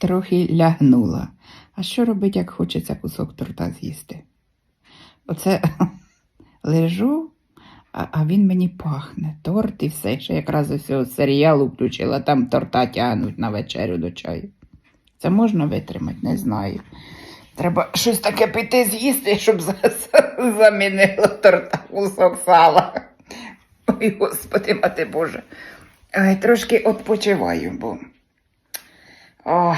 трохи лягнула. А що робить, як хочеться кусок торта з'їсти? Оце лежу, а, а він мені пахне. Торт і все. Ще якраз ось цього серіалу включила, там торта тягнуть на вечерю до чаю. Це можна витримати, не знаю. Треба щось таке піти з'їсти, щоб за- за- замінило торта кусок сала. Ой, господи, мати Боже. Трошки відпочиваю, бо ой,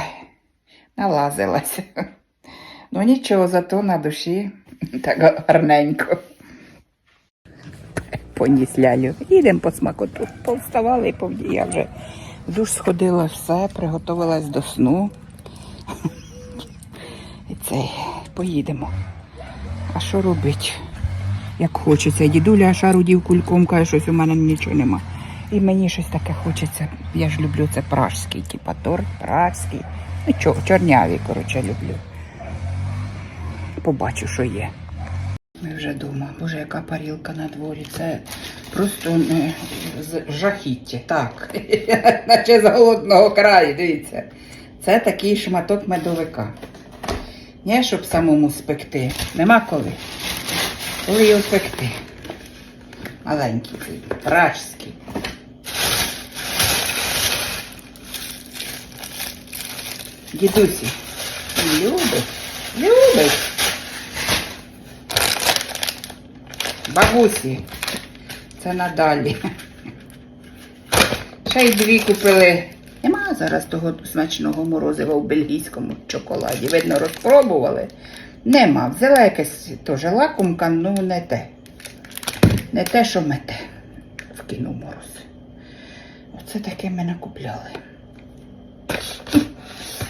налазилася. Ну нічого, зато на душі так гарненько. Поніс лялю. Їдемо по смакоту. Повставали і повді. Я вже душ сходила все, приготувалась до сну. І цей, поїдемо. А що робить? Як хочеться. Дідуля шарудів кульком, каже, щось у мене нічого нема. І мені щось таке хочеться. Я ж люблю це пражський, типа торт пражський. Ну, чо, чорнявий, коротше, люблю. Побачу, що є. Ми вже вдома. Боже, яка парілка на дворі. Це просто не жахіття. Так. Наче з голодного краю, дивіться. Це такий шматок медовика. Не, щоб самому спекти. Нема коли. Коли його спекти. Маленький пражський. Дідусі. Любить. Любить. Бабусі. Це надалі. Ще й дві купили. Нема зараз того смачного морозива в бельгійському чоколаді. Видно, розпробували. Нема. Взяла якась теж лакомка, ну не те. Не те, що мете. Вкинув мороз. Оце таке ми накупляли.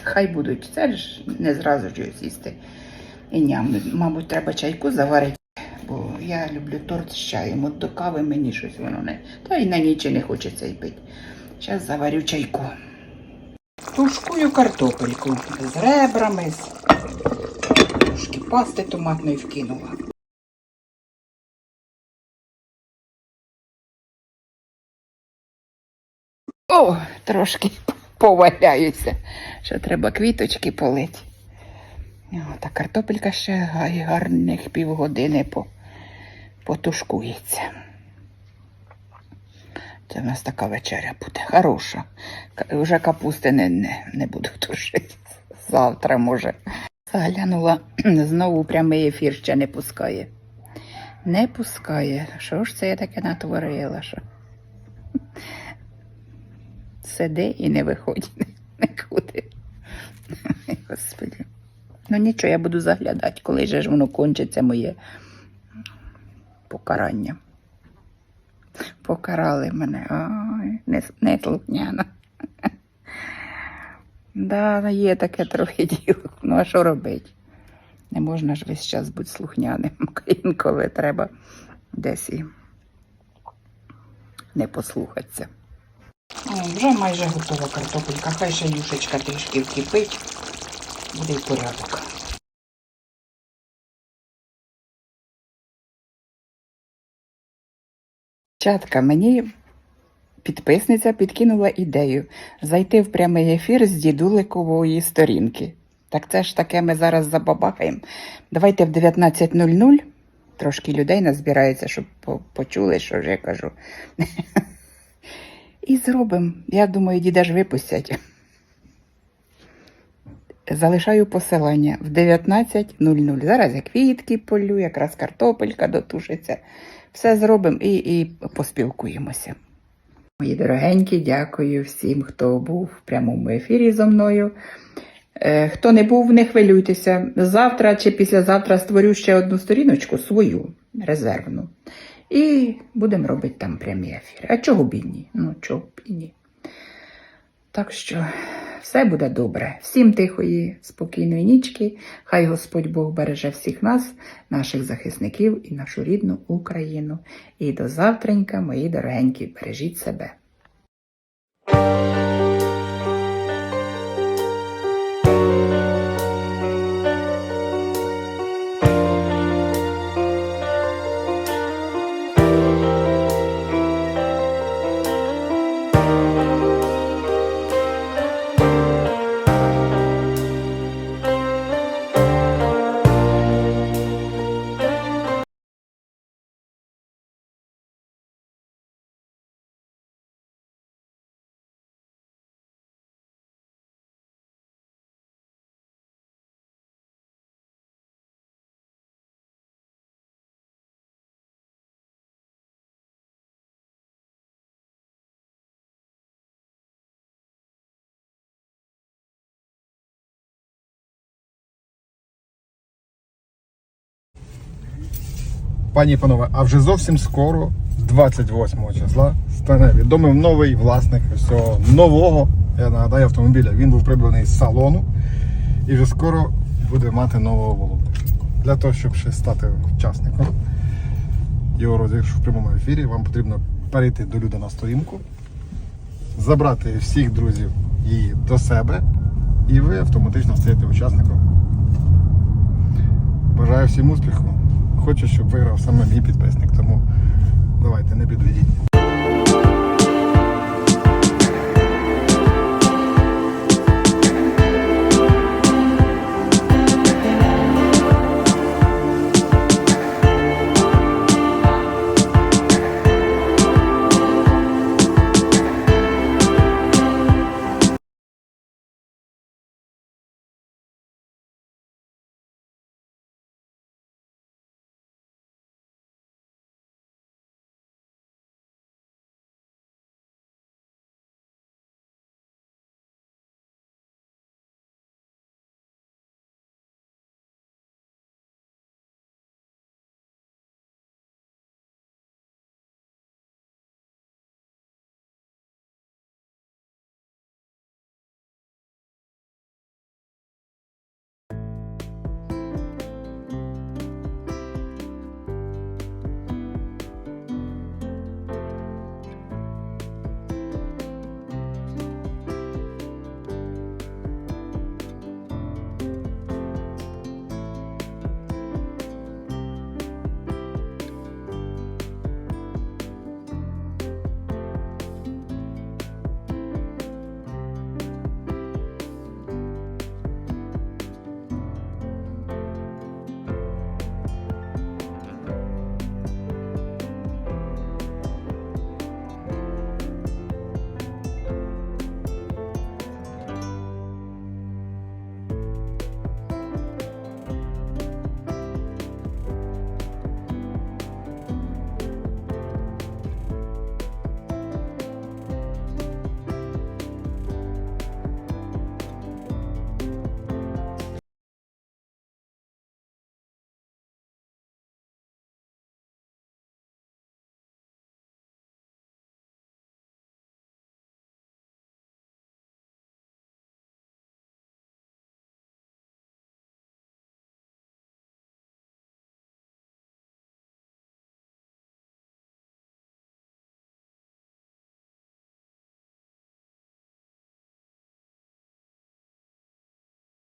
Хай будуть. Це ж не зразу ж з'їсти. І ням. Мабуть, треба чайку заварити. Бо я люблю торт з чаєм. От до кави мені щось воно не. Та й на ніч не хочеться й пити. Зараз заварю чайку. Тушкую картопельку з ребрами, з трошки пасти томатної вкинула. О, трошки поваляюся. Ще треба квіточки полити. Та картопелька ще гарних півгодини по, потушкується. Це в нас така вечеря буде. Хороша. Вже капусти не, не, не буду тушити. Завтра, може. Заглянула, знову прямий ефір ще не пускає. Не пускає. Що ж це я таке натворила? Що? Сиди і не виходь нікуди. Господи. Ну нічого, я буду заглядати, коли же ж воно кончиться моє покарання. Покарали мене. Ой, не, не слухняно. Да, є таке трохи діло. Ну, а що робити? Не можна ж весь час бути слухняним. Інколи треба десь і не послухатися. О, вже майже готова картопелька. Хай ще юшечка трішки вкипить. Буде й порядок. Чатка, мені підписниця підкинула ідею зайти в прямий ефір з дідуликової сторінки. Так це ж таке ми зараз забабахаємо. Давайте в 19.00 трошки людей назбирається, щоб почули, що ж я кажу. І зробимо. Я думаю, діда ж випустять. Залишаю посилання в 19.00. Зараз я квітки полю, якраз картопелька дотушиться. Все зробимо і, і поспілкуємося. Мої дорогенькі, дякую всім, хто був в прямому ефірі зо мною. Е, Хто не був, не хвилюйтеся. Завтра чи післязавтра створю ще одну сторіночку свою, резервну. І будемо робити там прямі ефіри. А чого б і ні? Ну, чого б і ні. Так що все буде добре. Всім тихої, спокійної нічки. Хай Господь Бог береже всіх нас, наших захисників і нашу рідну Україну. І до завтренька, мої дорогенькі, бережіть себе. Пані і панове, а вже зовсім скоро, 28 числа, стане відомим новий власник цього нового, я нагадаю, автомобіля. Він був придбаний з салону і вже скоро буде мати нового володаря. Для того, щоб ще стати учасником його розіграшу в прямому ефірі, вам потрібно перейти до люди на сторінку, забрати всіх друзів її до себе, і ви автоматично стаєте учасником. Бажаю всім успіху. Хочу, щоб виграв саме мій підписник, тому.